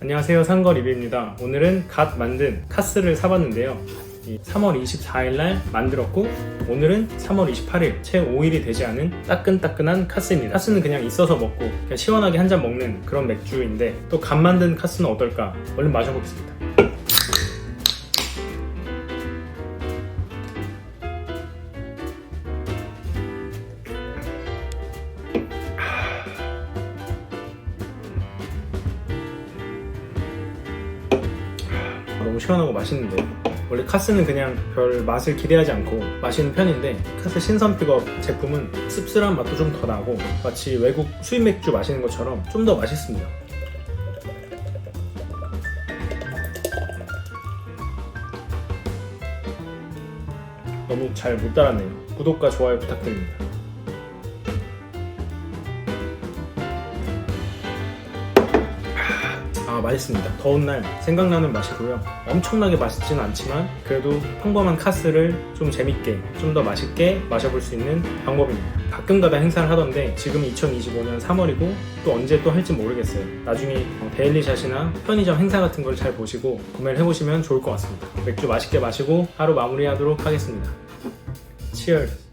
안녕하세요 상거 리뷰입니다. 오늘은 갓 만든 카스를 사봤는데요. 이 3월 24일 날 만들었고 오늘은 3월 28일 채 5일이 되지 않은 따끈따끈한 카스입니다. 카스는 그냥 있어서 먹고 그냥 시원하게 한 잔 먹는 그런 맥주인데 또 갓 만든 카스는 어떨까? 얼른 마셔보겠습니다 너무 시원하고 맛있는데 원래 카스는 그냥 별 맛을 기대하지 않고 마시는 편인데 카스 신선 픽업 제품은 씁쓸한 맛도 좀 더 나고 마치 외국 수입 맥주 마시는 것처럼 좀 더 맛있습니다. 너무 잘 못 따랐네요. 구독과 좋아요 부탁드립니다 아 맛있습니다. 더운 날 생각나는 맛이고요. 엄청나게 맛있지는 않지만 그래도 평범한 카스를 좀 재밌게 좀 더 맛있게 마셔볼 수 있는 방법입니다. 가끔가다 행사를 하던데 지금 2025년 3월이고 또 언제 또 할지 모르겠어요. 나중에 어, 데일리샷이나 편의점 행사 같은 걸 잘 보시고 구매를 해보시면 좋을 것 같습니다. 맥주 맛있게 마시고 하루 마무리하도록 하겠습니다. Cheers!